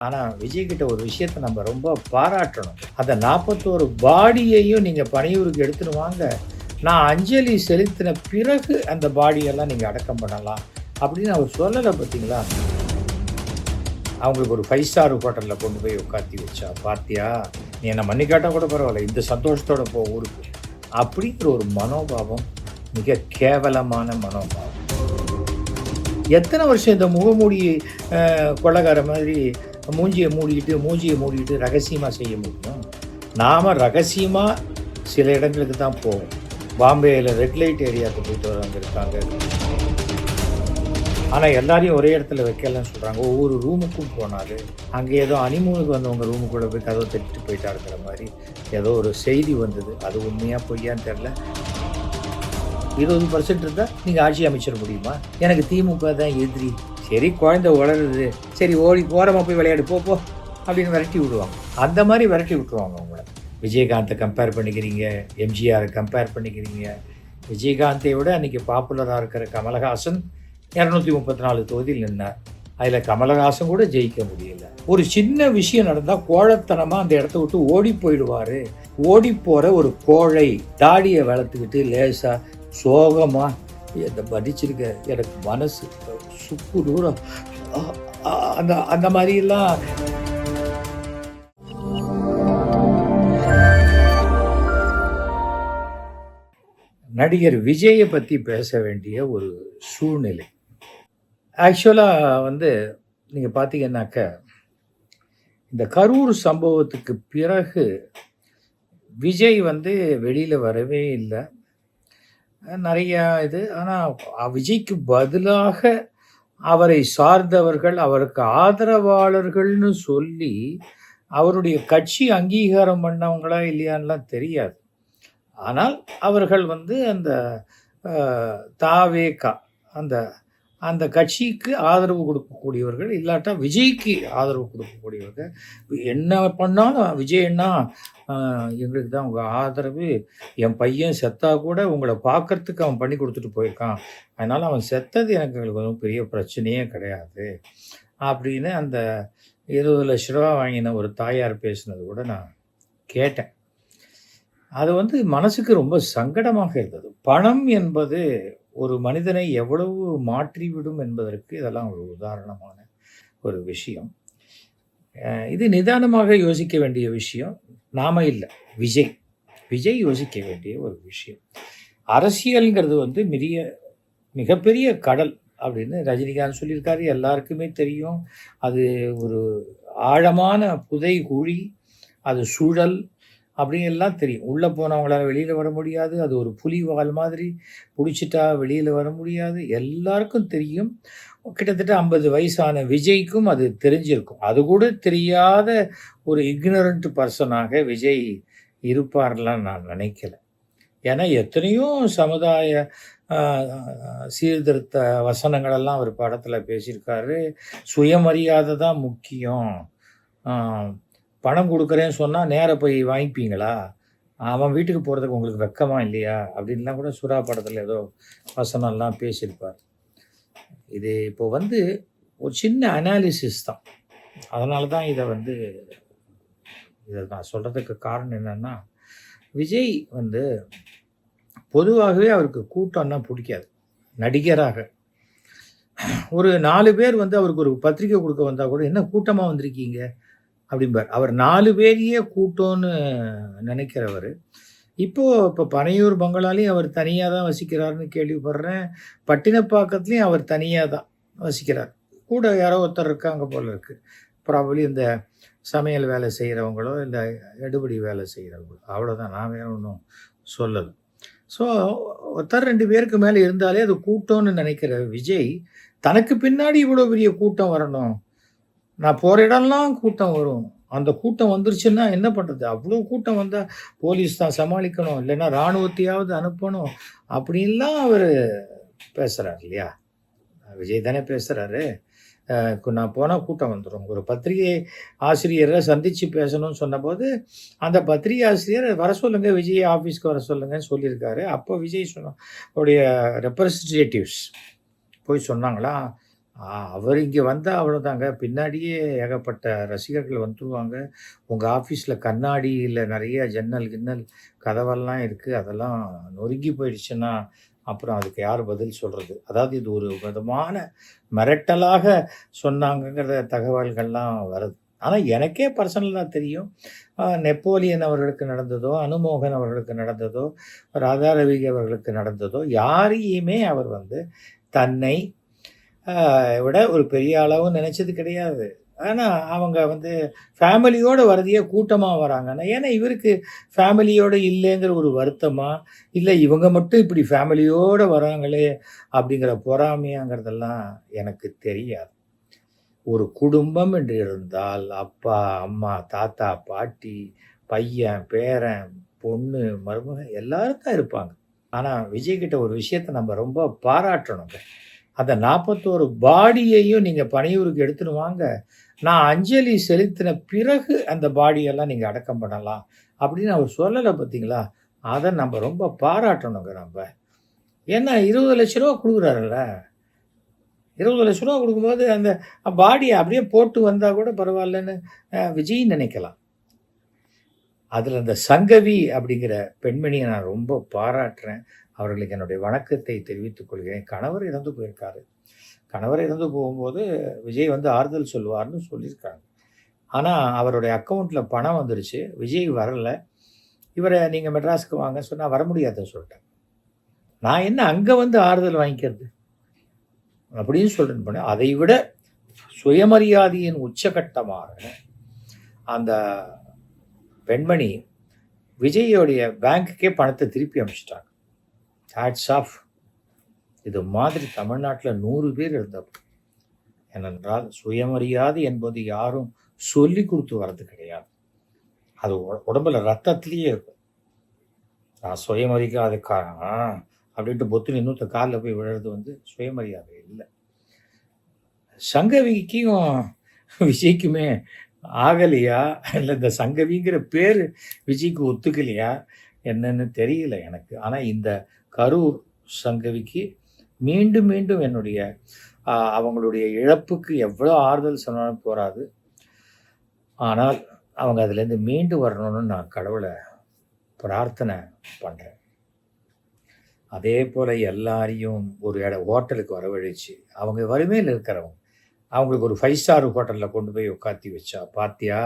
ஆனால் விஜய்கிட்ட ஒரு விஷயத்த நம்ம ரொம்ப பாராட்டணும். அந்த நாற்பத்தோரு பாடியையும் நீங்கள் பனையூருக்கு எடுத்துன்னு வாங்க. நான் அஞ்சலி செலுத்தின பிறகு அந்த பாடியெல்லாம் நீங்கள் அடக்கம் பண்ணலாம் அப்படின்னு அவர் சொல்லலை பார்த்தீங்களா அவங்களுக்கு ஒரு ஃபைவ் ஸ்டார் ஹோட்டலில் கொண்டு போய் உட்காத்தி வச்சா பார்த்தியா நீ என்னை மன்னிக்காட்டா கூட பரவாயில்ல இந்த சந்தோஷத்தோட போ ஊருக்கு. அப்படிங்கிற ஒரு மனோபாவம் மிக கேவலமான மனோபாவம். எத்தனை வருஷம் இந்த முகமூடி அஹ், மாதிரி மூஞ்சியை மூடிக்கிட்டு மூஞ்சியை மூடிக்கிட்டு ரகசியமாக செய்ய முடியும்? நாம் ரகசியமாக சில இடங்களுக்கு தான் போவோம். பாம்பேயில் ரெட் லைட் ஏரியாவுக்கு போயிட்டு வரவங்க இருக்காங்க. ஆனால் எல்லாரையும் ஒரே இடத்துல வைக்கலன்னு சொல்கிறாங்க ஒவ்வொரு ரூமுக்கும் போனார் அங்கே ஏதோ அனிமூனுக்கு வந்தவங்க ரூமுக்குள்ளே போய் கதவை தட்டிட்டு போயிட்டாருங்கிற மாதிரி ஏதோ ஒரு செய்தி வந்தது. அது உண்மையாக பொய்யான்னு தெரில இருபது பர்சன்ட் இருந்தால் நீங்கள் ஆட்சி அமைச்சிட முடியுமா? எனக்கு திமுக தான் எதிரி. சரி குழந்தை உளருது சரி ஓடி ஓரமாக போய் விளையாடு போ போ அப்படின்னு விரட்டி விடுவாங்க. அந்த மாதிரி விரட்டி விட்டுருவாங்க அவங்கள. விஜயகாந்தை கம்பேர் பண்ணிக்கிறீங்க எம்ஜிஆரை கம்பேர் பண்ணிக்கிறீங்க. விஜயகாந்தை விட அன்றைக்கி பாப்புலராக இருக்கிற கமலஹாசன் இரநூத்தி முப்பத்தி நாலு தொகுதியில் நின்னார். அதில் கமலஹாசன் கூட ஜெயிக்க முடியல. ஒரு சின்ன விஷயம் நடந்தால் கோழத்தனமாக அந்த இடத்த விட்டு ஓடி போயிடுவார். ஓடி போகிற ஒரு கோழை தாடியை வளர்த்துக்கிட்டு லேசாக சோகமாக இதை படிச்சிருக்க எனக்கு மனசு சுக்கு தூரம் அந்த அந்த மாதிரிலாம் நடிகர் விஜயை பற்றி பேச வேண்டிய ஒரு சூழ்நிலை. ஆக்சுவலாக வந்து நீங்கள் பார்த்தீங்கன்னாக்க இந்த கரூர் சம்பவத்துக்கு பிறகு விஜய் வந்து வெளியில் வரவே இல்லை. நிறையா இது ஆனால் விஜய்க்கு பதிலாக அவரை சார்ந்தவர்கள் அவருக்கு ஆதரவாளர்கள்னு சொல்லி அவருடைய கட்சி அங்கீகாரம் பண்ணவங்களா இல்லையான்லாம் தெரியாது. ஆனால் அவர்கள் வந்து அந்த தாவேகா அந்த அந்த கட்சிக்கு ஆதரவு கொடுக்கக்கூடியவர்கள் இல்லாட்டா விஜய்க்கு ஆதரவு கொடுக்கக்கூடியவர்கள். என்ன பண்ணாலும் விஜய் எங்களுக்கு தான் உங்கள் ஆதரவு. என் பையன் செத்தா கூட உங்களை பார்க்கறதுக்கு அவன் பண்ணி கொடுத்துட்டு போயிருக்கான். அதனால் அவன் செத்தது எனக்கு எங்களுக்கு ஒன்றும் பெரிய பிரச்சனையே கிடையாது. அப்படின்னு அந்த இருபது லட்ச ரூபா வாங்கின ஒரு தாயார் பேசினது கூட நான் கேட்டேன். அது வந்து மனசுக்கு ரொம்ப சங்கடமாக இருந்தது. பணம் என்பது ஒரு மனிதனை எவ்வளவு மாற்றிவிடும் என்பதற்கு இதெல்லாம் ஒரு உதாரணமான ஒரு விஷயம். இது நிதானமாக யோசிக்க வேண்டிய விஷயம். நாம இல்லை விஜய். விஜய் யோசிக்க வேண்டிய ஒரு விஷயம். அரசியல்ங்கிறது வந்து மிரிய மிகப்பெரிய கடல் அப்படின்னு ரஜினிகாந்த் சொல்லியிருக்காரு. எல்லாருக்குமே தெரியும். அது ஒரு ஆழமான புதை குழி அது சுழல் அப்படிங்கெல்லாம் தெரியும். உள்ளே போனவங்களால வெளியில் வர முடியாது. அது ஒரு புலி வால் மாதிரி பிடிச்சிட்டா வெளியில் வர முடியாது. எல்லாருக்கும் தெரியும். கிட்டத்தட்ட ஐம்பது வயசான விஜய்க்கும் அது தெரிஞ்சிருக்கும். அது கூட தெரியாத ஒரு இக்னரண்ட் பர்சனாக விஜய் இருப்பார்லாம் நான் நினைக்கல. ஏன்னா எத்தனையோ சமுதாய சீர்திருத்த வசனங்களெல்லாம் அவர் படத்தில் பேசியிருக்காரு. சுயமரியாதை தான் முக்கியம். பணம் கொடுக்குறேன்னு சொன்னால் நேராக போய் வாங்கிப்பீங்களா? அவன் வீட்டுக்கு போகிறதுக்கு உங்களுக்கு வெக்கமா இல்லையா? அப்படின்லாம் கூட சுறா படத்தில் ஏதோ வசனம்லாம் பேசியிருப்பார். இது இப்போ வந்து ஒரு சின்ன அனாலிசிஸ் தான். அதனால தான் இதை வந்து இதை நான் சொல்கிறதுக்கு காரணம் என்னென்னா விஜய் வந்து பொதுவாகவே அவருக்கு கூட்டம்னா பிடிக்காது. நடிகராக. ஒரு நாலு பேர் வந்து அவருக்கு ஒரு பத்திரிக்கை கொடுக்க வந்தால் கூட என்ன கூட்டமாக வந்திருக்கீங்க? அப்படிம்பார். அவர் நாலு பேரையே கூட்டோன்னு நினைக்கிறவர். இப்போ இப்போ பனையூர் பங்களாலையும் அவர் தனியாக தான் வசிக்கிறாருன்னு கேள்விப்படுறேன். பட்டினப்பாக்கத்துலேயும் அவர் தனியாக தான் வசிக்கிறார். கூட யாரோ ஒருத்தர் இருக்காங்க போல இருக்குது ப்ராபலி இந்த சமையல் வேலை செய்கிறவங்களோ இல்லை எடுபடி வேலை செய்கிறவங்களோ அவ்வளோதான் நான் வேற ஒன்றும் சொல்லலை. ஸோ ஒருத்தர் ரெண்டு பேருக்கு மேலே இருந்தாலே அது கூட்டம்னு நினைக்கிற விஜய் தனக்கு பின்னாடி இவ்வளோ பெரிய கூட்டம் வரணும். நான் போகிற இடம்லாம் கூட்டம் வரும். அந்த கூட்டம் வந்துருச்சுன்னா என்ன பண்ணுறது அவ்வளோ கூட்டம் வந்தால் போலீஸ் தான் சமாளிக்கணும். இல்லைன்னா இராணுவத்தையாவது அனுப்பணும். அப்படின்லாம் அவர் பேசுகிறார் இல்லையா? விஜய் தானே பேசுகிறாரு நான் போனால் கூட்டம் வந்துடும் ஒரு பத்திரிகை ஆசிரியரை சந்தித்து பேசணும்னு சொன்னபோது அந்த பத்திரிகை ஆசிரியர் வர சொல்லுங்கள் விஜய் ஆஃபீஸ்க்கு வர சொல்லுங்கன்னு சொல்லியிருக்காரு. அப்போ விஜய் சொன்ன உடைய ரெப்ரசன்டேட்டிவ்ஸ் போய் சொன்னாங்களா? ஆ அவர் இங்கே வந்தால் அவ்வளோதாங்க. பின்னாடியே ஏகப்பட்ட ரசிகர்கள் வந்துருவாங்க. உங்கள் ஆஃபீஸில் கண்ணாடியில் நிறைய ஜன்னல் கின்னல் கதவெல்லாம் இருக்குது. அதெல்லாம் நொறுங்கி போயிடுச்சுன்னா அப்புறம் அதுக்கு யார் பதில் சொல்கிறது? அதாவது இது ஒரு விதமான மிரட்டலாக சொன்னாங்கங்கிற தகவல்கள்லாம் வருது. ஆனால் எனக்கே பர்சனலாக தெரியும். நெப்போலியன் அவர்களுக்கு நடந்ததோ அனுமோகன் அவர்களுக்கு நடந்ததோ ராதாரவி அவர்களுக்கு நடந்ததோ யாரையுமே அவர் வந்து தன்னை விட ஒரு பெரிய அளவு நினைச்சது கிடையாது. ஆனால் அவங்க வந்து ஃபேமிலியோடு வரதையே கூட்டமாக வராங்கன்னா ஏன்னா இவருக்கு ஃபேமிலியோடு இல்லைங்கிற ஒரு வருத்தமா இல்லை இவங்க மட்டும் இப்படி ஃபேமிலியோடு வராங்களே அப்படிங்கிற பொறாமையாங்கிறதெல்லாம் எனக்கு தெரியாது. ஒரு குடும்பம் என்று இருந்தால் அப்பா அம்மா தாத்தா பாட்டி பையன் பேரன் பொண்ணு மருமகன் எல்லாரும் தான் இருப்பாங்க. ஆனால் விஜய்கிட்ட ஒரு விஷயத்தை நம்ம ரொம்ப பாராட்டணுங்க. அந்த நாற்பத்தோரு பாடியையும் நீங்கள் பனையூருக்கு எடுத்துன்னு வாங்க. நான் அஞ்சலி செலுத்தின பிறகு அந்த பாடியெல்லாம் நீங்கள் அடக்கம் பண்ணலாம் அப்படின்னு அவர் சொல்லலை பார்த்தீங்களா அதை நம்ம ரொம்ப பாராட்டணுங்க நம்ம. ஏன்னா இருபது லட்ச ரூபா கொடுக்குறாருல்ல. இருபது லட்ச ரூபா கொடுக்கும்போது அந்த பாடியை அப்படியே போட்டு வந்தால் கூட பரவாயில்லன்னு விஜய் நினைக்கலாம். அதில் அந்த சங்கவி அப்படிங்கிற பெண்மணியை நான் ரொம்ப பாராட்டுறேன். அவர்களுக்கு என்னுடைய வணக்கத்தை தெரிவித்துக் கொள்கிறேன். கணவர் இறந்து போயிருக்காரு. கணவர் இறந்து போகும்போது விஜய் வந்து ஆறுதல் சொல்லுவார்னு சொல்லியிருக்காங்க. ஆனால் அவருடைய அக்கௌண்ட்டில் பணம் வந்துருச்சு. விஜய் வரலை. இவரை நீங்கள் மெட்ராஸ்க்கு வாங்க சொன்னால் வர முடியாதுன்னு சொல்லிட்டேன் நான் என்ன அங்கே வந்து ஆறுதல் வாங்கிக்கிறது? அப்படின்னு சொல்லிட்டு போனேன் அதை விட சுயமரியாதையின் உச்சகட்டமாக அந்த பெண்மணி விஜயோடைய பேங்க்குக்கே பணத்தை திருப்பி அனுப்பிச்சிட்டாங்க ஹேட்ஸ் ஆஃப் இது மாதிரி தமிழ்நாட்டில் நூறு பேர் இருந்தப்போ ஏனென்றால் சுயமரியாதை என்பது யாரும் சொல்லி கொடுத்து வர்றது கிடையாது. அது உடம்புல ரத்தத்திலேயே இருக்கும். நான் சுயமரியாதைக்காரன்? அப்படின்ட்டு பொத்துன்னு இன்னொருத்த காலில் போய் விழுறது வந்து சுயமரியாதை இல்லை. சங்கவிக்கும் விஜய்க்குமே ஆகலையா? இல்லை இந்த சங்கவிங்கிற பேர் விஜய்க்கு ஒத்துக்கலையா? என்னன்னு தெரியல எனக்கு. ஆனால் இந்த கரூர் சங்கவிக்கு மீண்டும் மீண்டும் என்னுடைய அவங்களுடைய இழப்புக்கு எவ்வளோ ஆறுதல் சொன்னாலும் போராது. ஆனால் அவங்க அதுலேருந்து மீண்டு வரணும்னு நான் கடவுளை பிரார்த்தனை பண்ணுறேன் அதே போல் எல்லாரையும் ஒரு இட ஹோட்டலுக்கு வரவழைச்சு அவங்க வறுமையில் இருக்கிறவங்க அவங்களுக்கு ஒரு ஃபைவ் ஸ்டார் ஹோட்டலில் கொண்டு போய் உட்காத்தி வச்சா பார்த்தியா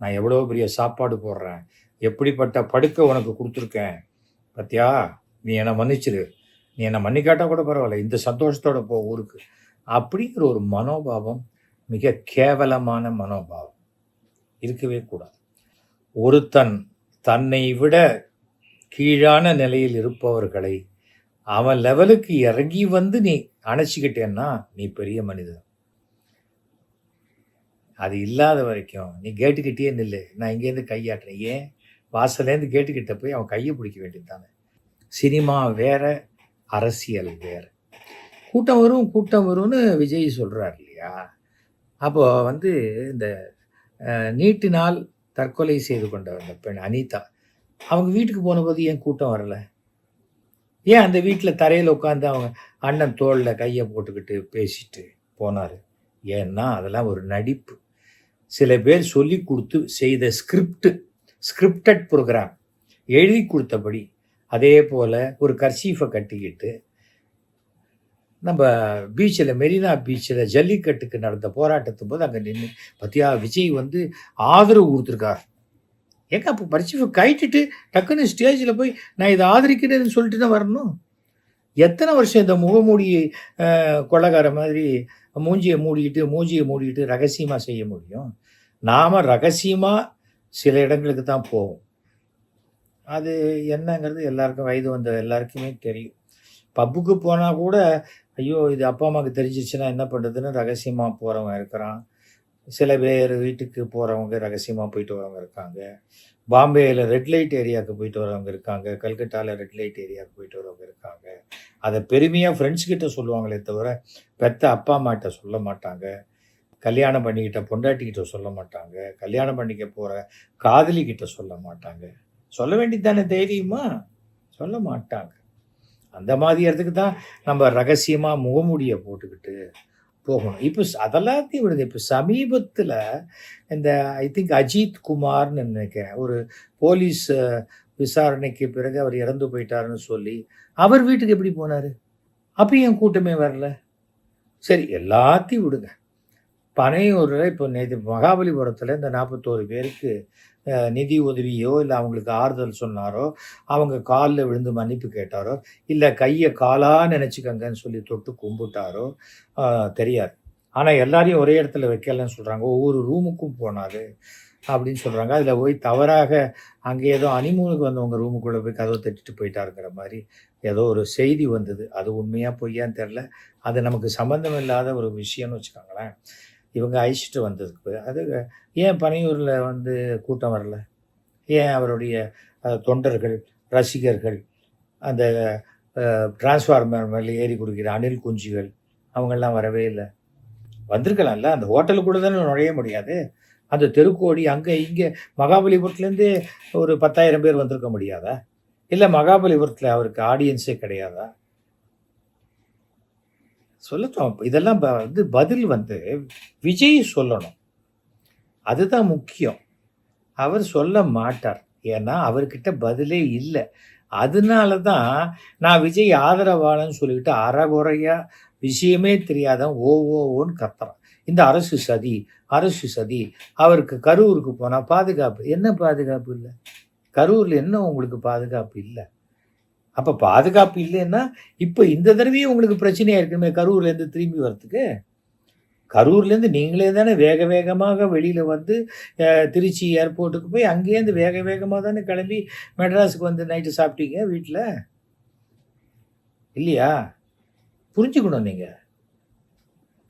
நான் எவ்வளோ பெரிய சாப்பாடு போடுறேன் எப்படிப்பட்ட படுக்கை உனக்கு கொடுத்துருக்கேன் பார்த்தியா நீ என்னை மன்னிச்சிரு. நீ என்னை மன்னிக்காட்டா கூட பரவாயில்ல. இந்த சந்தோஷத்தோட போ ஊருக்கு. அப்படிங்கிற ஒரு மனோபாவம் மிக கேவலமான மனோபாவம். இருக்கவே கூடாது. ஒருத்தன் தன்னை விட கீழான நிலையில் இருப்பவர்களை அவன் லெவலுக்கு இறங்கி வந்து நீ அணைச்சிக்கிட்டேன்னா நீ பெரிய மனிதன். அது இல்லாத வரைக்கும் நீ கேட்டுக்கிட்டே நில்லு. நான் இங்கேருந்து கையாட்டுறேன். ஏன்? வாசலேருந்து கேட்டுக்கிட்ட போய் அவன் கையை பிடிக்க வேண்டியது தானே. சினிமா வேற அரசியல் வேறு. கூட்டம் வரும் கூட்டம் வரும்னு விஜய் சொல்கிறார் இல்லையா? அப்போது வந்து இந்த நீட்டினால் தற்கொலை செய்து கொண்ட அந்த பெண் அனிதா. அவங்க வீட்டுக்கு போனபோது ஏன் கூட்டம் வரலை? ஏன் அந்த வீட்டில் தரையில் உட்காந்து அவங்க அண்ணன் தோளில் கையை போட்டுக்கிட்டு பேசிட்டு போனார்? ஏன்னா அதெல்லாம் ஒரு நடிப்பு. சில பேர் சொல்லி கொடுத்து செய்த ஸ்கிரிப்ட் ஸ்கிரிப்டட் ப்ரோக்ராம் எழுதி கொடுத்தபடி அதே போல் ஒரு கர்சீஃபை கட்டிக்கிட்டு நம்ம பீச்சில் மெரினா பீச்சில் ஜல்லிக்கட்டுக்கு நடந்த போராட்டத்தும் போது அங்கே நின்று பத்தியா விஜய் வந்து ஆதரவு கொடுத்துருக்கார். ஏங்க அப்போ பரிசீஃபை கைட்டுட்டு டக்குன்னு ஸ்டேஜில் போய் நான் இதை ஆதரிக்கிறேன்னு சொல்லிட்டு தான் வரணும். எத்தனை வருஷம் இந்த முகமூடி கொள்ளக்கார மாதிரி மூஞ்சியை மூடிக்கிட்டு மூஞ்சியை மூடிக்கிட்டு ரகசியமாக செய்ய முடியும்? நாம் ரகசியமாக சில இடங்களுக்கு தான் போவோம். அது என்னங்கிறது எல்லாருக்கும் வயது வந்த எல்லாருக்குமே தெரியும். பப்புக்கு போனால் கூட ஐயோ இது அப்பா அம்மாவுக்கு தெரிஞ்சிச்சுன்னா என்ன பண்ணுறதுன்னு ரகசியமாக போகிறவங்க இருக்கிறான். சில பேர் வீட்டுக்கு போகிறவங்க ரகசியமாக போயிட்டு வரவங்க இருக்காங்க. பாம்பேயில் ரெட் லைட் ஏரியாவுக்கு போயிட்டு வரவங்க இருக்காங்க. கல்கட்டாவில் ரெட் லைட் ஏரியாவுக்கு போயிட்டு வரவங்க இருக்காங்க. அதை பெருமையாக ஃப்ரெண்ட்ஸ் கிட்ட சொல்லுவாங்களே தவிர பெத்த அப்பா அம்மாட்ட சொல்ல மாட்டாங்க. கல்யாணம் பண்ணிக்கிட்ட பொண்டாட்டிக்கிட்ட சொல்ல மாட்டாங்க. கல்யாணம் பண்ணிக்க போகிற காதலி கிட்ட சொல்ல மாட்டாங்க. சொல்ல வேண்டியதானே தைரியமா? சொல்ல மாட்டாங்க. அந்த மாதிரி இடத்துக்கு தான் நம்ம ரகசியமாக முகமூடியை போட்டுக்கிட்டு போகணும். இப்போ அதெல்லாத்தையும் விடுங்க இப்போ சமீபத்தில் இந்த ஐ திங்க் அஜித் குமார்னு நினைக்கிறேன் ஒரு போலீஸ் விசாரணைக்கு பிறகு அவர் இறந்து போயிட்டாருன்னு சொல்லி அவர் வீட்டுக்கு எப்படி போனார்? அப்பயும் கூட்டமே வரல. சரி எல்லாத்தையும் விடுங்க. பனையூரில் இப்போ நேற்று மகாபலிபுரத்தில் இந்த நாற்பத்தோரு பேருக்கு நிதி உதவியோ இல்லை அவங்களுக்கு ஆறுதல் சொன்னாரோ அவங்க காலில் விழுந்து மன்னிப்பு கேட்டாரோ இல்லை கையை காலாக நினச்சிக்கங்கன்னு சொல்லி தொட்டு கும்பிட்டாரோ தெரியாது. ஆனால் எல்லாரையும் ஒரே இடத்துல வைக்கலன்னு சொல்கிறாங்க ஒவ்வொரு ரூமுக்கும் போனாரு அப்படின்னு சொல்கிறாங்க அதில் போய் தவறாக அங்கே ஏதோ அனிமூனுக்கு வந்தவங்க ரூமுக்குள்ளே போய் கதவை தட்டிட்டு போயிட்டாருங்கிற மாதிரி ஏதோ ஒரு செய்தி வந்தது. அது உண்மையாக பொய்யான்னு தெரில அது நமக்கு சம்மந்தம் இல்லாத ஒரு விஷயம்னு வச்சுக்கோங்களேன். இவங்க அழிச்சிட்டு வந்ததுக்கு அது ஏன் பனையூரில் வந்து கூட்டம் வரல? ஏன் அவருடைய தொண்டர்கள் ரசிகர்கள் அந்த டிரான்ஸ்ஃபார்மர் மேலே ஏறி கொடுக்கிற அணில் குஞ்சுகள் அவங்கெல்லாம் வரவே இல்லை. வந்திருக்கலாம்ல அந்த ஹோட்டலுக்கு கூட தானே நுழைய முடியாது. அந்த தெருக்கோடி அங்கே இங்கே மகாபலிபுரத்துலேருந்தே ஒரு பத்தாயிரம் பேர் வந்திருக்க முடியாதா? இல்லை மகாபலிபுரத்தில் அவருக்கு ஆடியன்ஸே கிடையாதா? சொல்லட்டும். இதெல்லாம் ப- வந்து பதில் வந்து விஜய் சொல்லணும். அதுதான் முக்கியம். அவர் சொல்ல மாட்டார். ஏன்னா அவர்கிட்ட பதிலே இல்லை. அதனால தான் நான் விஜய் ஆதரவாளன்னு சொல்லிக்கிட்டு அறகுறையாக விஷயமே தெரியாத ஓ ஓ ஓன்னு கத்துறான். இந்த அரசு சதி அரசு சதி. அவருக்கு கரூருக்கு போனால் பாதுகாப்பு. என்ன பாதுகாப்பு இல்லை? கரூரில் என்ன உங்களுக்கு பாதுகாப்பு இல்லை? அப்போ பாதுகாப்பு இல்லைன்னா இப்போ இந்த தடவையும் உங்களுக்கு பிரச்சனையாக இருக்குமே கரூர்லேருந்து திரும்பி வர்றதுக்கு? கரூர்லேருந்து நீங்களே தானே வேக வேகமாக வெளியில் வந்து திருச்சி ஏர்போர்ட்டுக்கு போய் அங்கேருந்து வேக வேகமாக தானே கிளம்பி மெட்ராஸுக்கு வந்து நைட்டு சாப்பிட்டீங்க வீட்டில் இல்லையா? புரிஞ்சுக்கணும் நீங்கள்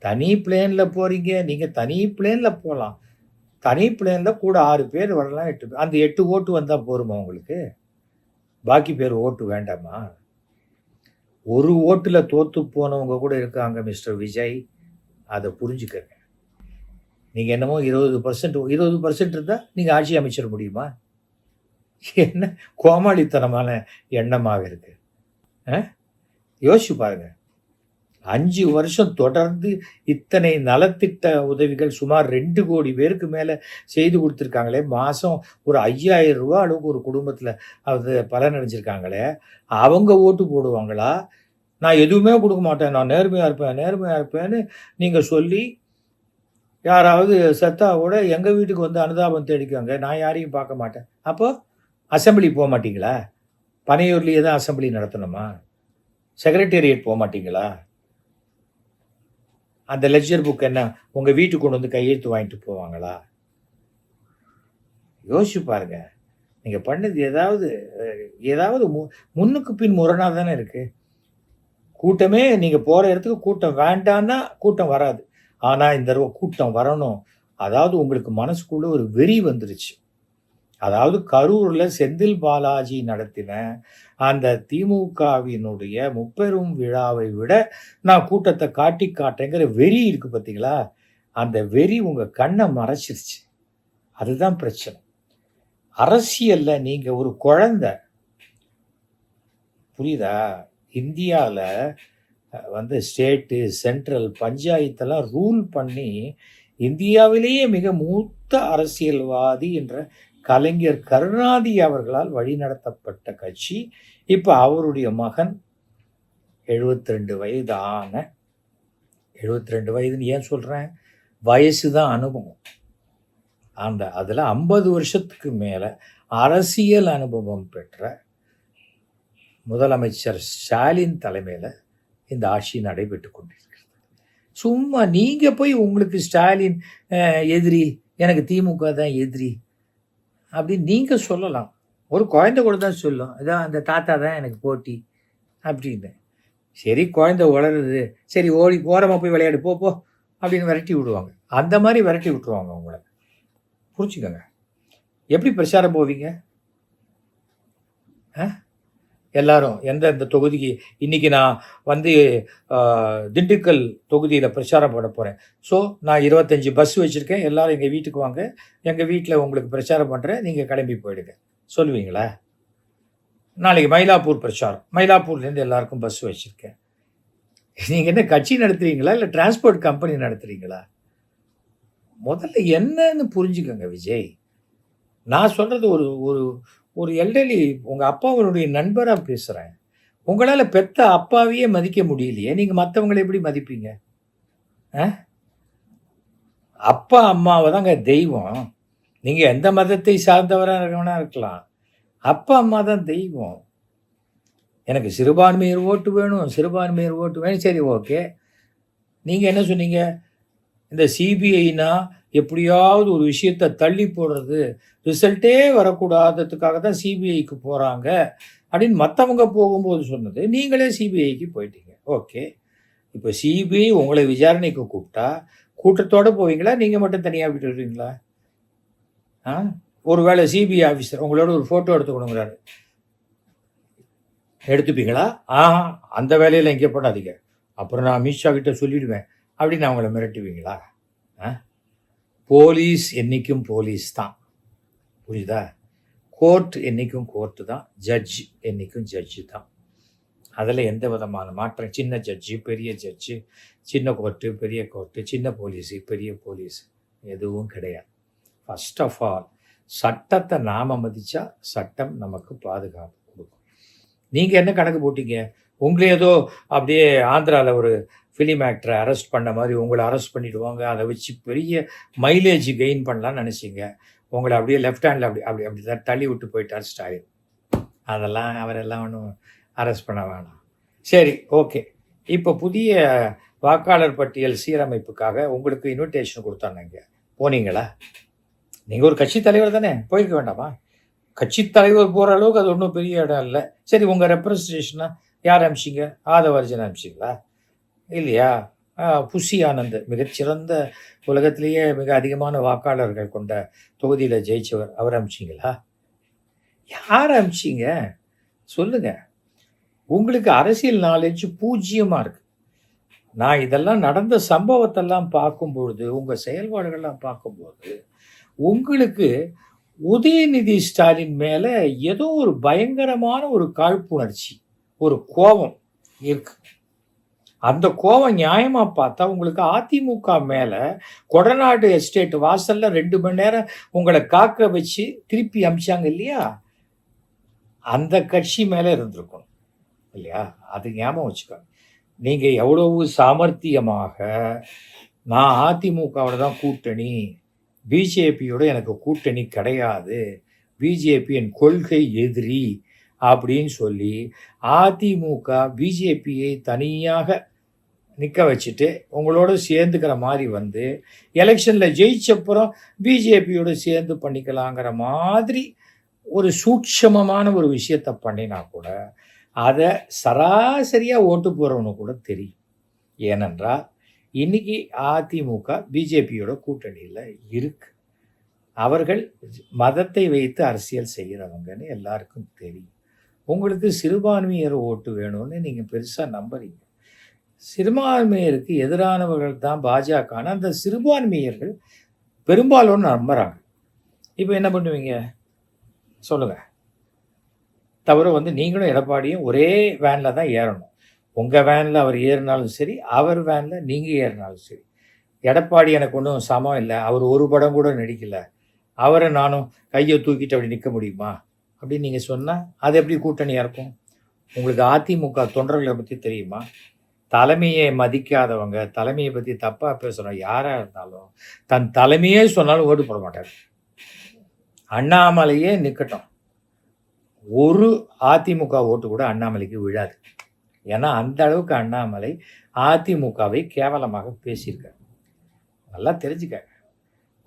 தனி பிளேனில் போகிறீங்க நீங்கள் தனி பிளேனில் போகலாம் தனி பிளேனில் கூட ஆறு பேர் வரலாம் எட்டு பேர். அந்த எட்டு ஓட்டு வந்தால் போருமா உங்களுக்கு? பாக்கி பேர் ஓட்டு வேண்டாமா? ஒரு ஓட்டில் தோற்று போனவங்க கூட இருக்காங்க மிஸ்டர் விஜய். அதை புரிஞ்சுக்கங்க. நீங்கள் என்னமோ இருபது பர்சன்ட் இருபது பர்சன்ட் இருந்தால் நீங்கள் ஆட்சி அமைச்சிட முடியுமா? என்ன கோமாளித்தனமான எண்ணமாக இருக்குது ஆ? யோசிச்சு பாருங்கள் அஞ்சு வருஷம் தொடர்ந்து இத்தனை நலத்திட்ட உதவிகள் சுமார் ரெண்டு கோடி பேருக்கு மேலே செய்து கொடுத்துருக்காங்களே. மாதம் ஒரு ஐயாயிரம் ரூபா அளவுக்கு ஒரு குடும்பத்தில் அது பலன் அடைஞ்சிருக்காங்களே. அவங்க ஓட்டு போடுவாங்களா? நான் எதுவுமே கொடுக்க மாட்டேன். நான் நேர்மையாக இருப்பேன் நேர்மையாக இருப்பேன்னு நீங்கள் சொல்லி யாராவது செத்தா கூட எங்கள் வீட்டுக்கு வந்து அனுதாபம் தேடிக்கோங்க. நான் யாரையும் பார்க்க மாட்டேன். அப்போ அசெம்பிளி போக மாட்டிங்களா? பனையூர்லேயே தான் அசெம்பிளி நடத்தணுமா? செக்ரட்டேரியட் போக மாட்டிங்களா? அந்த லெக்சர் புக் என்ன? உங்கள் வீட்டுக்கு கொண்டு வந்து கையெழுத்து வாங்கிட்டு போவாங்களா? யோசிச்சு பாருங்க. நீங்கள் பண்ணது ஏதாவது ஏதாவது மு- முன்னுக்கு பின் முரணாக தானே இருக்குது கூட்டமே நீங்கள் போகிற இடத்துக்கு கூட்டம் வேண்டான்னா கூட்டம் வராது. ஆனால் இந்த தடவை கூட்டம் வரணும். அதாவது உங்களுக்கு மனசுக்குள்ளே ஒரு வெறி வந்துருச்சு. அதாவது கரூரில் செந்தில் பாலாஜி நடத்தின அந்த திமுகவினுடைய முப்பெரும் விழாவை விட நான் கூட்டத்தை காட்டி காட்டேங்கிற வெறி இருக்கு பார்த்தீங்களா அந்த வெறி உங்கள் கண்ணை மறைச்சிருச்சு. அதுதான் பிரச்சனை. அரசியலில் நீங்கள் ஒரு குழந்த. புரியுதா? இந்தியாவில் வந்து ஸ்டேட்டு சென்ட்ரல் பஞ்சாயத்தெல்லாம் ரூல் பண்ணி இந்தியாவிலேயே மிக மூத்த அரசியல்வாதி என்ற கலைஞர் கருணாதி அவர்களால் வழிநடத்தப்பட்ட கட்சி. இப்போ அவருடைய மகன் 72 ரெண்டு வயது ஆன 72 ரெண்டு வயதுன்னு ஏன் சொல்கிறேன் வயசு தான் அனுபவம். அந்த அதில் ஐம்பது வருஷத்துக்கு மேலே அரசியல் அனுபவம் பெற்ற முதலமைச்சர் ஸ்டாலின் தலைமையில் இந்த ஆட்சி நடைபெற்று கொண்டிருக்கிறது. சும்மா நீங்கள் போய் உங்களுக்கு ஸ்டாலின் எதிரி எனக்கு திமுக தான் எதிரி அப்படின்னு நீங்கள் சொல்லலாம். ஒரு குழந்தை கூட தான் சொல்லும். அதான் அந்த தாத்தா தான் எனக்கு போட்டி அப்படின்னு சரி குழந்தை வளருது. சரி ஓடி ஓரமாக போய் விளையாடு. போ போ அப்படின்னு விரட்டி விடுவாங்க. அந்த மாதிரி விரட்டி விட்டுருவாங்க அவங்கள. புரிச்சுக்கோங்க எப்படி பிரச்சாரம் போவீங்க? ஆ? எல்லாரும் எந்தெந்த தொகுதிக்கு இன்றைக்கி நான் வந்து திண்டுக்கல் தொகுதியில் பிரச்சாரம் பண்ண போகிறேன் ஸோ நான் இருபத்தஞ்சி பஸ் வச்சுருக்கேன். எல்லாரும் எங்கள் வீட்டுக்கு வாங்க. எங்கள் வீட்டில் உங்களுக்கு பிரச்சாரம் பண்ணுறேன் நீங்கள் கிளம்பி போயிடுங்க. சொல்லுவீங்களா? நாளைக்கு மயிலாப்பூர் பிரச்சாரம். மயிலாப்பூர்லேருந்து எல்லாருக்கும் பஸ் வச்சுருக்கேன். நீங்கள் என்ன கட்சி நடத்துறீங்களா? இல்லை டிரான்ஸ்போர்ட் கம்பெனி நடத்துகிறீங்களா முதல்ல என்னன்னு புரிஞ்சுக்கோங்க விஜய். நான் சொல்கிறது ஒரு ஒரு ஒரு எல்டர்லி உங்கள் அப்பாவுடைய நண்பராக பேசுகிறேன் உங்களால் பெத்த அப்பாவையே மதிக்க முடியலையே. நீங்கள் மற்றவங்களை எப்படி மதிப்பீங்க? ஆ? அப்பா அம்மாவை தாங்க தெய்வம். நீங்கள் எந்த மதத்தை சார்ந்தவராக இருக்கவனா இருக்கலாம். அப்பா அம்மா தான் தெய்வம். எனக்கு சிறுபான்மையர் ஓட்டு வேணும் சிறுபான்மையர் ஓட்டு வேணும். சரி ஓகே நீங்கள் என்ன சொன்னீங்க? இந்த சிபிஐனா எப்படியாவது ஒரு விஷயத்தை தள்ளி போடுறது ரிசல்ட்டே வரக்கூடாததுக்காக தான் சிபிஐக்கு போகிறாங்க அப்படின்னு மற்றவங்க போகும்போது சொன்னது நீங்களே சிபிஐக்கு போயிட்டீங்க. ஓகே இப்போ சிபிஐ உங்களை விசாரணைக்கு கூப்பிட்டா கூட்டத்தோடு போவீங்களா? நீங்கள் மட்டும் தனியாக விட்டுருவீங்களா ஆ? ஒருவேளை சிபிஐ ஆஃபீஸர் உங்களோட ஒரு ஃபோட்டோ எடுத்துக்கணுங்கிறாரு. எடுத்துப்பீங்களா? ஆ அந்த வேலையில் எங்கே போடாதீங்க. அப்புறம் நான் அமித்ஷா கிட்ட சொல்லிடுவேன் அப்படின்னு அவங்கள மிரட்டுவீங்களா? ஆ? போலீஸ் என்றைக்கும் போலீஸ் தான். புரியுதா? கோர்ட் என்றைக்கும் கோர்ட்டு தான். ஜட்ஜ் என்றைக்கும் ஜட்ஜு தான். அதில் எந்த விதமான மாற்றம்? சின்ன ஜட்ஜு பெரிய ஜட்ஜு சின்ன கோர்ட்டு பெரிய கோர்ட்டு சின்ன போலீஸு பெரிய போலீஸ் எதுவும் கிடையாது. ஃபஸ்ட் ஆஃப் ஆல் சட்டத்தை நாம மதித்தா சட்டம் நமக்கு பாதுகாப்பு கொடுக்கும். நீங்கள் என்ன கணக்கு போட்டீங்க? உங்களே ஏதோ அப்படியே ஆந்திராவில் ஒரு ஃபிலிம் ஆக்டரை அரெஸ்ட் பண்ண மாதிரி உங்களை அரெஸ்ட் பண்ணிவிடுவாங்க அதை வச்சு பெரிய மைலேஜ் கெயின் பண்ணலாம்னு நினச்சிங்க. உங்களை அப்படியே லெஃப்ட் ஹேண்டில் அப்படி அப்படி அப்படி தான் தள்ளி விட்டு போயிட்டார் ஸ்டாலின் அதெல்லாம் அவரெல்லாம் ஒன்றும் அரெஸ்ட் பண்ண வேணாம். சரி ஓகே இப்போ புதிய வாக்காளர் பட்டியல் சீரமைப்புக்காக உங்களுக்கு இன்விடேஷன் கொடுத்தாங்க போனீங்களா? நீங்கள் ஒரு கட்சி தலைவர் தானே போயிருக்க வேண்டாமா? கட்சி தலைவர் போகிற அளவுக்கு அது ஒன்றும் பெரிய இடம் இல்லை. சரி உங்கள் ரெப்ரஸன்டேஷனாக யார் அனுப்பிச்சிங்க? ஆதவர்ஜன் அனுப்பிச்சிங்களா? இல்லையா? புஷி ஆனந்த் மிகச்சிறந்த உலகத்திலேயே மிக அதிகமான வாக்காளர்கள் கொண்ட தொகுதியில் ஜெயிச்சவர் அவர் அமிச்சிங்களா? யார் அமிச்சிங்க? சொல்லுங்க. உங்களுக்கு அரசியல் நாலேஜ் பூஜ்ஜியமாக இருக்கு. நான் இதெல்லாம் நடந்த சம்பவத்தெல்லாம் பார்க்கும்பொழுது உங்கள் செயல்பாடுகள்லாம் பார்க்கும்போது உங்களுக்கு உதயநிதி ஸ்டாலின் மேலே ஏதோ ஒரு பயங்கரமான ஒரு காழ்ப்புணர்ச்சி ஒரு கோபம் இருக்குது அந்த கோவம் நியாயமாக பார்த்தா உங்களுக்கு அதிமுக மேலே கொடநாடு எஸ்டேட் வாசலில் ரெண்டு மணி நேரம் உங்களை காக்க வச்சு திருப்பி அமிச்சாங்க இல்லையா? அந்த கட்சி மேலே இருந்திருக்கணும். இல்லையா? அது ஞாபகம் வச்சுக்கோங்க. நீங்கள் எவ்வளவு சாமர்த்தியமாக நான் அதிமுகவோட தான் கூட்டணி பிஜேபியோட எனக்கு கூட்டணி கிடையாது. பிஜேபி என் கொள்கை எதிரி. அப்படின்னு சொல்லி அதிமுக பிஜேபியை தனியாக நிற்க வச்சுட்டு உங்களோட சேர்ந்துக்கிற மாதிரி வந்து எலெக்ஷனில் ஜெயிச்சப்புறம் பிஜேபியோடு சேர்ந்து பண்ணிக்கலாங்கிற மாதிரி ஒரு சூட்சமமான ஒரு விஷயத்தை பண்ணினா கூட அதை சராசரியாக ஓட்டு போகிறவனு கூட தெரியும். ஏனென்றால் இன்னைக்கு அதிமுக பிஜேபியோட கூட்டணியில் இருக்கு. அவர்கள் மதத்தை வைத்து அரசியல் செய்கிறவங்கன்னு எல்லாருக்கும் தெரியும். உங்களுக்கு சிறுபான்மையர் ஓட்டு வேணும்னு நீங்கள் பெருசாக நம்புறீங்க. சிறுபான்மையருக்கு எதிரானவர்கள் தான் பாஜகன்னு அந்த சிறுபான்மையர்கள் பெரும்பாலும் நம்புகிறாங்க இப்போ என்ன பண்ணுவீங்க? சொல்லுங்கள் தவிர வந்து நீங்களும் எடப்பாடியும் ஒரே வேனில் தான் ஏறணும். உங்கள் வேனில் அவர் ஏறினாலும் சரி அவர் வேனில் நீங்கள் ஏறினாலும் சரி. எடப்பாடி எனக்கு ஒன்றும் சமம் இல்லை. அவர் ஒரு படம் கூட நடிக்கலை. அவரை நானும் கையை தூக்கிட்டு அப்படி நிற்க முடியுமா? அப்படின்னு நீங்கள் சொன்னால் அது எப்படி கூட்டணியாக இருக்கும்? உங்களுக்கு அதிமுக தொண்டர்களை பற்றி தெரியுமா? தலைமையை மதிக்காதவங்க தலைமையை பற்றி தப்பாக பேசுகிறோம் யாராக இருந்தாலும் தன் தலைமையே சொன்னாலும் ஓட்டு போட மாட்டார். அண்ணாமலையே நிற்கட்டும் ஒரு அதிமுக ஓட்டு கூட அண்ணாமலைக்கு விழாது. ஏன்னா அந்த அளவுக்கு அண்ணாமலை அதிமுகவை கேவலமாக பேசியிருக்காரு. நல்லா தெரிஞ்சுக்க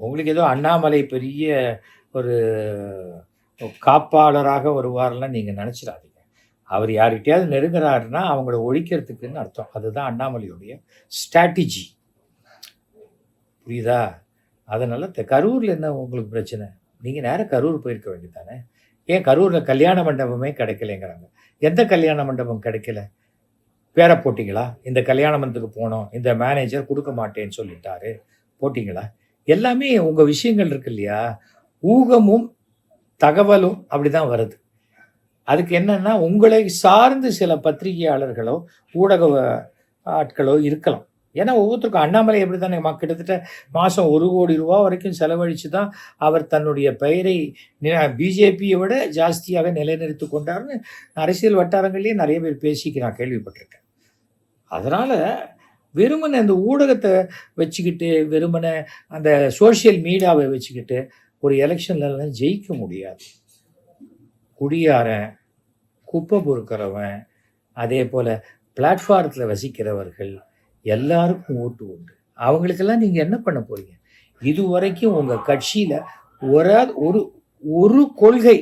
உங்களுக்கு ஏதோ அண்ணாமலை பெரிய ஒரு காப்பாளராக வருவார்லாம் நீங்கள் நினச்சிடாதீங்க. அவர் யார்கிட்டயாவது நெருங்குறாருன்னா அவங்கள ஒழிக்கிறதுக்குன்னு அர்த்தம். அதுதான் அண்ணாமலையுடைய ஸ்ட்ராட்டஜி புரியுதா? அதனால் த- கரூரில் என்ன உங்களுக்கு பிரச்சனை? நீங்கள் நேராக கரூர் போயிருக்க வேண்டியதானே ஏன் கரூரில் கல்யாண மண்டபமே கிடைக்கலைங்கிறாங்க. எந்த கல்யாண மண்டபம் கிடைக்கல? பேரை போட்டிங்களா? இந்த கல்யாண மண்டபத்துக்கு போனோம் இந்த மேனேஜர் கொடுக்க மாட்டேன்னு சொல்லிட்டாரு. போட்டிங்களா? எல்லாமே உங்கள் விஷயங்கள் இருக்கு இல்லையா? ஊகமும் தகவலும் அப்படிதான் வருது. அதுக்கு என்னன்னா உங்களை சார்ந்து சில பத்திரிகையாளர்களோ ஊடக ஆட்களோ இருக்கலாம். ஏன்னா ஒவ்வொருத்தருக்கும் அண்ணாமலை எப்படி தானே கிட்டத்தட்ட மாதம் ஒரு கோடி ரூபா வரைக்கும் செலவழித்து தான் அவர் தன்னுடைய பெயரை பிஜேபியை விட ஜாஸ்தியாக நிலைநிறுத்தி கொண்டார்னு அரசியல் வட்டாரங்கள்லேயே நிறைய பேர் பேசிக்கு நான் கேள்விப்பட்டிருக்கேன். அதனால் வெறுமனை அந்த ஊடகத்தை வச்சுக்கிட்டு வெறுமனை அந்த சோஷியல் மீடியாவை வச்சுக்கிட்டு ஒரு எலெக்ஷன்லலாம் ஜெயிக்க முடியாது. குடியாரன் குப்பை பொறுக்கிறவன் அதே போல் பிளாட்ஃபாரத்தில் வசிக்கிறவர்கள் எல்லாருக்கும் ஓட்டு உண்டு. அவங்களுக்கெல்லாம் நீங்கள் என்ன பண்ண போறீங்க? இது வரைக்கும் உங்கள் கட்சியில் ஒரு ஒரு ஒரு கொள்கை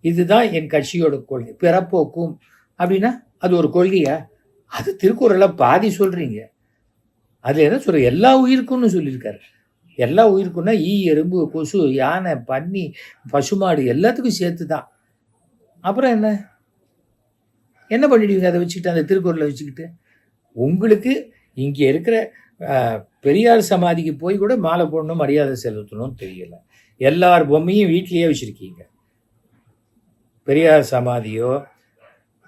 இதுதான் என் கட்சியோட கொள்கை பிறப்போக்கும் அப்படின்னா அது ஒரு கொள்கையா? அது திருக்குறளை பாதி சொல்கிறீங்க அதில் என்ன சொல்கிற எல்லா உயிருக்கும்னு சொல்லியிருக்காரு. எல்லா உயிருக்குன்னா ஈ எறும்பு கொசு யானை பன்னி பசுமாடு எல்லாத்துக்கும் சேர்த்து தான் அப்புறம் என்ன? என்ன பண்ணிடுவீங்க? அதை வச்சுக்கிட்டு அந்த திருக்குறளை வச்சுக்கிட்டு? உங்களுக்கு இங்கே இருக்கிற பெரியார் சமாதிக்கு போய் கூட மாலை போடணும் மரியாதை செலுத்தணும்னு தெரியல. எல்லார் பொம்மையும் வீட்லேயே வச்சுருக்கீங்க. பெரியார் சமாதியோ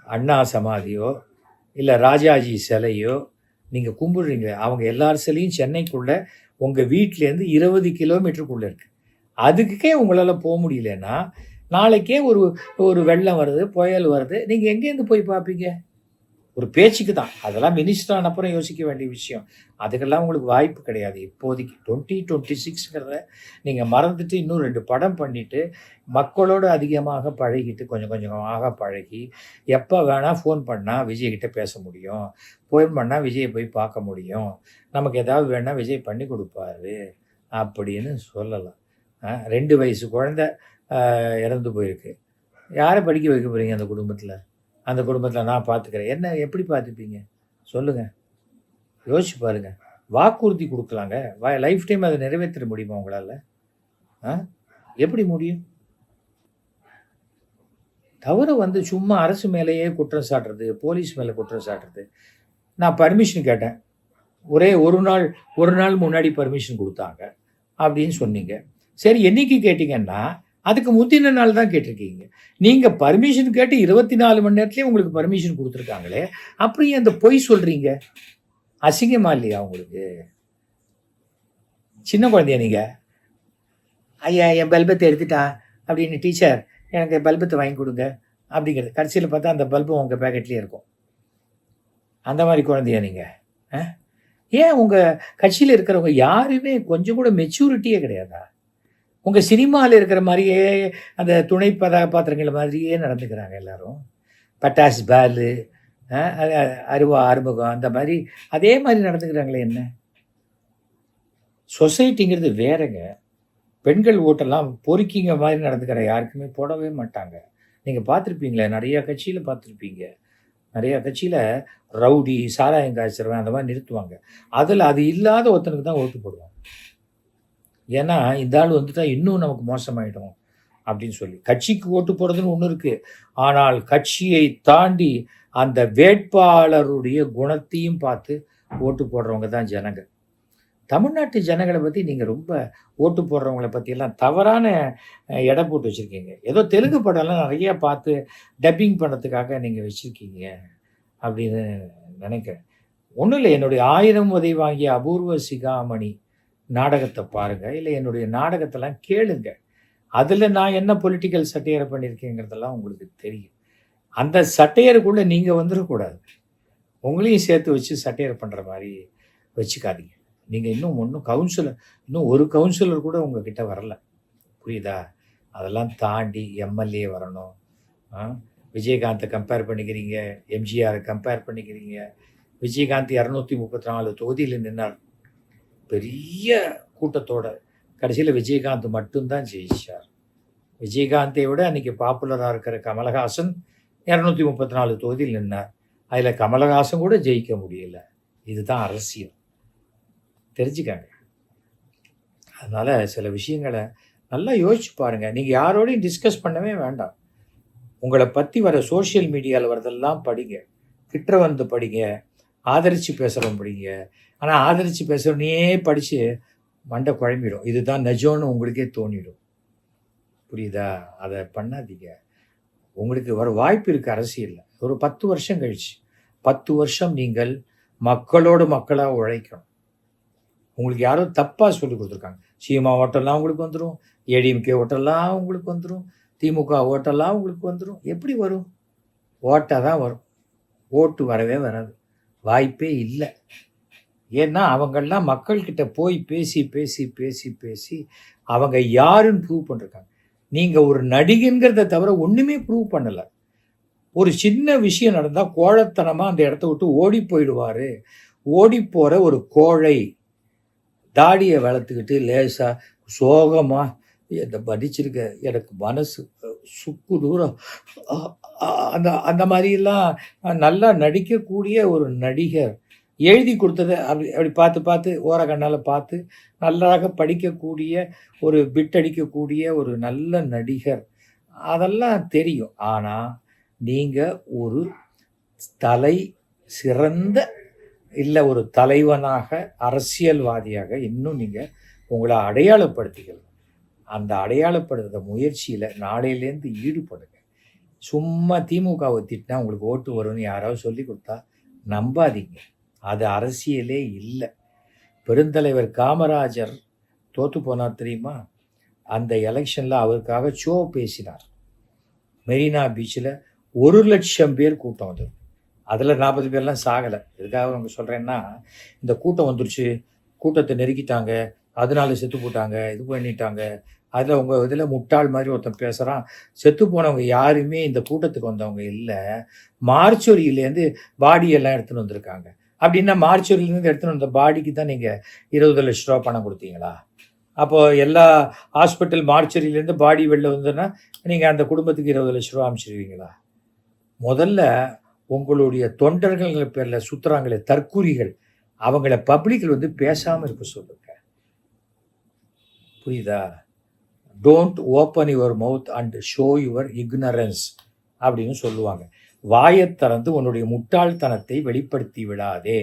அண்ணா சமாதியோ இல்லை ராஜாஜி சிலையோ நீங்கள் கும்பிடுறீங்க. அவங்க எல்லார் சிலையும் சென்னைக்குள்ளே உங்கள் வீட்டிலேருந்து இருபது கிலோமீட்டருக்குள்ளே இருக்குது அதுக்கே உங்களால் போக முடியலன்னா நாளைக்கே ஒரு ஒரு வெள்ளம் வருது புயல் வருது நீங்கள் எங்கேருந்து போய் பார்ப்பீங்க ஒரு பேச்சுக்கு தான். அதெல்லாம் மினிஸ்டர் ஆன அப்புறம் யோசிக்க வேண்டிய விஷயம். அதுக்கெல்லாம் உங்களுக்கு வாய்ப்பு கிடையாது. இப்போதைக்கு டுவெண்ட்டி டுவெண்ட்டி சிக்ஸ்ங்கிறத நீங்கள் மறந்துட்டு இன்னும் ரெண்டு படம் பண்ணிவிட்டு மக்களோடு அதிகமாக பழகிட்டு கொஞ்சம் கொஞ்சமாக பழகி எப்போ வேணால் ஃபோன் பண்ணால் விஜய்கிட்ட பேச முடியும். ஃபோன் பண்ணால் விஜயை போய் பார்க்க முடியும். நமக்கு ஏதாவது வேணால் விஜய் பண்ணி கொடுப்பாரு அப்படின்னு சொல்லலாம். ரெண்டு வயசு குழந்த இறந்து போயிருக்கு. யாரை படிக்க வைக்க போகிறீங்க அந்த குடும்பத்தில்? அந்த குடும்பத்தில் நான் பார்த்துக்கிறேன் என்ன எப்படி பார்த்துப்பீங்க சொல்லுங்கள் யோசிச்சு பாருங்க. வாக்குறுதி கொடுக்கலாங்க. வா லைஃப் டைம் அதை நிறைவேற்ற முடியுமா உங்களால்? ஆ? எப்படி முடியும்? தவிர வந்து சும்மா அரசு மேலேயே குற்றம் சாட்டுறது போலீஸ் மேலே குற்றம் சாட்டுறது. நான் பர்மிஷன் கேட்டேன். ஒரே ஒரு நாள் ஒரு நாள் முன்னாடி பர்மிஷன் கொடுத்தாங்க. அப்படின்னு சொன்னீங்க. சரி என்னைக்கு கேட்டிங்கன்னா அதுக்கு முந்தின நாள் தான் கேட்டிருக்கீங்க. நீங்கள் பர்மிஷன் கேட்டு இருபத்தி நாலு மணி நேரத்துலேயே உங்களுக்கு பர்மிஷன் கொடுத்துருக்காங்களே அப்புறம் ஏன் அந்த பொய் சொல்கிறீங்க அசிங்கமா இல்லையா உங்களுக்கு? சின்ன குழந்தையா நீங்கள் ஐயா என் பல்பத்தை எடுத்துட்டான் அப்படின்னு டீச்சர் எனக்கு பல்பத்தை வாங்கி கொடுங்க அப்படிங்கிறது. கடைசியில் பார்த்தா அந்த பல்பு உங்கள் பேக்கெட்லேயே இருக்கும். அந்த மாதிரி குழந்தையா நீங்கள் ஏன் உங்கள் கட்சியில் இருக்கிறவங்க யாருமே கொஞ்சம் கூட மெச்சூரிட்டியே கிடையாதா? உங்கள் சினிமாவில் இருக்கிற மாதிரியே அந்த துணை கதாபாத்திரங்கள் மாதிரியே நடந்துக்கிறாங்க எல்லாரும். பட்டாஸ் பாலு அருவா அறுமுகம் அந்த மாதிரி அதே மாதிரி நடந்துக்கிறாங்களே என்ன? சொசைட்டிங்கிறது வேறங்க. பெண்கள் ஓட்டெல்லாம் பொறுக்கிங்க மாதிரி நடந்துக்கிற யாருக்குமே போடவே மாட்டாங்க. நீங்கள் பார்த்துருப்பீங்களே நிறையா கட்சியில் பார்த்துருப்பீங்க நிறையா கட்சியில் ரவுடி சாராயம் காய்ச்சறவன் அந்த மாதிரி நிறுத்துவாங்க. அதில் அது இல்லாத ஒருத்தனுக்கு தான் ஓட்டு போடுவாங்க. ஏன்னா இந்த ஆள் வந்துட்டா இன்னும் நமக்கு மோசமாயிடும் அப்படின்னு சொல்லி. கட்சிக்கு ஓட்டு போடுறதுன்னு ஒன்று இருக்குது ஆனால் கட்சியை தாண்டி அந்த வேட்பாளருடைய குணத்தையும் பார்த்து ஓட்டு போடுறவங்க தான் ஜனங்க தமிழ்நாட்டு ஜனங்களை பற்றி நீங்கள் ரொம்ப ஓட்டு போடுறவங்கள பற்றியெல்லாம் தவறான எடை போட்டு வச்சுருக்கீங்க. ஏதோ தெலுங்கு படம்லாம் நிறையா பார்த்து டப்பிங் பண்ணுறதுக்காக நீங்கள் வச்சுருக்கீங்க அப்படின்னு நினைக்கிறேன். ஒன்றும் இல்லை என்னுடைய ஆயிரம் உதை வாங்கிய அபூர்வ சிகாமணி நாடகத்தை பாருங்கள் இல்லை என்னுடைய நாடகத்தெல்லாம் கேளுங்க. அதில் நான் என்ன பொலிட்டிக்கல் சட்டையரை பண்ணியிருக்கேங்கிறதெல்லாம் உங்களுக்கு தெரியும். அந்த சட்டையருக்குள்ளே நீங்கள் வந்துடக்கூடாது உங்களையும் சேர்த்து வச்சு சட்டையர் பண்ணுற மாதிரி வச்சுக்காதீங்க. நீங்கள் இன்னும் ஒன்றும் கவுன்சிலர் இன்னும் ஒரு கவுன்சிலர் கூட உங்ககிட்ட வரல. புரியுதா? அதெல்லாம் தாண்டி எம்எல்ஏ வரணும். ஆ? விஜயகாந்தை கம்பேர் பண்ணிக்கிறீங்க எம்ஜிஆரை கம்பேர் பண்ணிக்கிறீங்க. விஜயகாந்த் இரநூத்தி முப்பத்தி நாலு தொகுதியில் நின்னார். பெரிய கூட்டத்தோட கடைசியில் விஜயகாந்த் மட்டும்தான் ஜெயிச்சார். விஜயகாந்தை விட அன்றைக்கி பாப்புலராக இருக்கிற கமலஹாசன் இரநூத்தி முப்பத்தி நாலு தொகுதியில் நின்னார். அதில் கமலஹாசன் கூட ஜெயிக்க முடியல. இதுதான் அரசியல். தெரிஞ்சுக்காங்க. அதனால் சில விஷயங்களை நல்லா யோசிச்சு பாருங்கள் நீங்கள் யாரோடையும் டிஸ்கஸ் பண்ணவே வேண்டாம். உங்களை பற்றி வர சோஷியல் மீடியாவில் வரதெல்லாம் படிங்க. கிட்ட வந்து படிங்க. ஆதரித்து பேசுகிறோம் படிங்க ஆனால் ஆதரித்து பேசுகிறோன்னே படித்து மண்டை குழம்பிடும். இதுதான் நிஜம்னு உங்களுக்கே தோணிடும். புரியுதா? அதை பண்ணாதீங்க. உங்களுக்கு வர வாய்ப்பு இருக்குது அரசியலில். ஒரு பத்து வருஷம் கழிச்சு. பத்து வருஷம் நீங்கள் மக்களோடு மக்களாக உழைக்கணும். உங்களுக்கு யாரோ தப்பாக சொல்லி கொடுத்துருக்காங்க. சீமா ஓட்டெல்லாம் உங்களுக்கு வந்துடும் ஏடிஎம்கே ஓட்டெல்லாம் உங்களுக்கு வந்துடும் திமுக ஓட்டெல்லாம் உங்களுக்கு வந்துடும் எப்படி வரும்? ஓட்டாக தான் வரும். ஓட்டு வரவே வராது. வாய்ப்பே இல்லை. ஏன்னா அவங்கெல்லாம் மக்கள்கிட்ட போய் பேசி பேசி பேசி பேசி அவங்க யாருன்னு ப்ரூவ் பண்ணிருக்காங்க நீங்கள் ஒரு நடிகைங்கிறத தவிர ஒன்றுமே ப்ரூவ் பண்ணலை. ஒரு சின்ன விஷயம் நடந்தால் கோழத்தனமாக அந்த இடத்த விட்டு ஓடி போயிடுவார். ஓடி போகிற ஒரு கோழை. தாடியை வளர்த்துக்கிட்டு லேசாக சோகமாக என்னை படிச்சிருக்க எனக்கு மனசு சுக்கு தூரம் அந்த அந்த மாதிரிலாம் நல்லா நடிக்கக்கூடிய ஒரு நடிகர் எழுதி கொடுத்ததை அப்படி அப்படி பார்த்து பார்த்து ஓர கண்ணால் பார்த்து நல்லாக படிக்கக்கூடிய ஒரு பிட் அடிக்கக்கூடிய ஒரு நல்ல நடிகர். அதெல்லாம் தெரியும். ஆனால் நீங்கள் ஒரு தலை சிறந்த இல்லை ஒரு தலைவனாக அரசியல்வாதியாக இன்னும் நீங்கள் உங்களை அடையாளப்படுத்திக்கலாம் அந்த அடையாளப்படுத்துகிற முயற்சியில் நாளையிலேருந்து ஈடுபடுங்க. சும்மா திமுகவை திட்டினா உங்களுக்கு ஓட்டு வரும்னு யாராவது சொல்லி கொடுத்தா நம்பாதீங்க. அது அரசியலே இல்லை. பெருந்தலைவர் காமராஜர் தோற்று போனார் தெரியுமா? அந்த எலெக்ஷனில் அவருக்காக ஷோ பேசினார். மெரினா பீச்சில் ஒரு லட்சம் பேர் கூட்டம் அது அதில் நாற்பது பேர்லாம் சாகலை. எதுக்காக அவங்க சொல்கிறேன்னா இந்த கூட்டம் வந்துருச்சு. கூட்டத்தை நெருக்கிட்டாங்க. அதனால செத்து போட்டாங்க. இது பண்ணிட்டாங்க. அதில் உங்கள் இதில் முட்டாள் மாதிரி ஒருத்தன் பேசுகிறான் செத்து போனவங்க யாருமே இந்த கூட்டத்துக்கு வந்தவங்க இல்லை. மார்ச்சொரியிலேருந்து பாடியெல்லாம் எடுத்துன்னு வந்திருக்காங்க. அப்படின்னா மார்ச்சொரியிலேருந்து எடுத்துன்னு வந்த பாடிக்கு தான் நீங்கள் இருபது லட்ச ரூபா பணம் கொடுத்தீங்களா? அப்போது எல்லா ஹாஸ்பிட்டல் மார்ச்சரியிலேருந்து பாடி வெளில வந்ததுன்னா நீங்கள் அந்த குடும்பத்துக்கு இருபது லட்ச ரூபா அனுப்பிச்சிடுவீங்களா முதல்ல உங்களுடைய தொண்டர்கள் பேரில் சுற்றுறாங்களே தற்கூரிகள் அவங்கள பப்ளிக்கில் வந்து பேசாமல் இருக்க சொல்லுங்க. புரியுதா? Don't open your mouth and show your ignorance அப்படின்னு சொல்லுவாங்க. வாயை திறந்து உன்னுடைய முட்டாள்தனத்தை வெளிப்படுத்தி விடாதே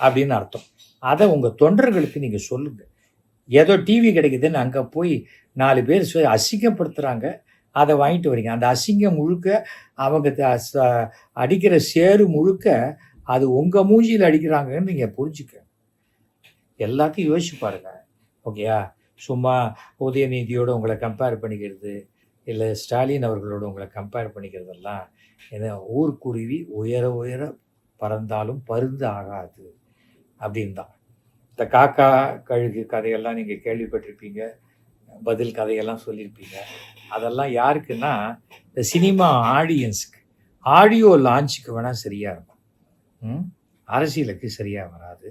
அப்படின்னு அர்த்தம். அதை உங்கள் தொண்டர்களுக்கு நீங்கள் சொல்லுங்கள் ஏதோ டிவி கிடைக்குதுன்னு அங்கே போய் நாலு பேர் அசிங்கப்படுத்துகிறாங்க அதை வாங்கிட்டு வரீங்க. அந்த அசிங்கம் முழுக்க அவங்க அடிக்கிற சேரு முழுக்க அது உங்கள் மூஞ்சியில் அடிக்கிறாங்கன்னு நீங்கள் புரிஞ்சுக்க எல்லாத்தையும் யோசிச்சு பாருங்க. ஓகேயா? சும்மா உதயநிதியோடு உங்களை கம்பேர் பண்ணிக்கிறது இல்லை ஸ்டாலின் அவர்களோட உங்களை கம்பேர் பண்ணிக்கிறதெல்லாம் ஏன்னா ஊர்க்குருவி உயர உயர பறந்தாலும் பருந்து ஆகாது அப்படின்னு தான் இந்த காக்கா கழுகு கதையெல்லாம் நீங்கள் கேள்விப்பட்டிருப்பீங்க பதில் கதையெல்லாம் சொல்லியிருப்பீங்க அதெல்லாம் யாருக்குன்னா இந்த சினிமா ஆடியன்ஸுக்கு ஆடியோ லான்ச்சுக்கு வேணால் சரியாக இருக்கும். ம்? அரசியலுக்கு சரியாக வராது.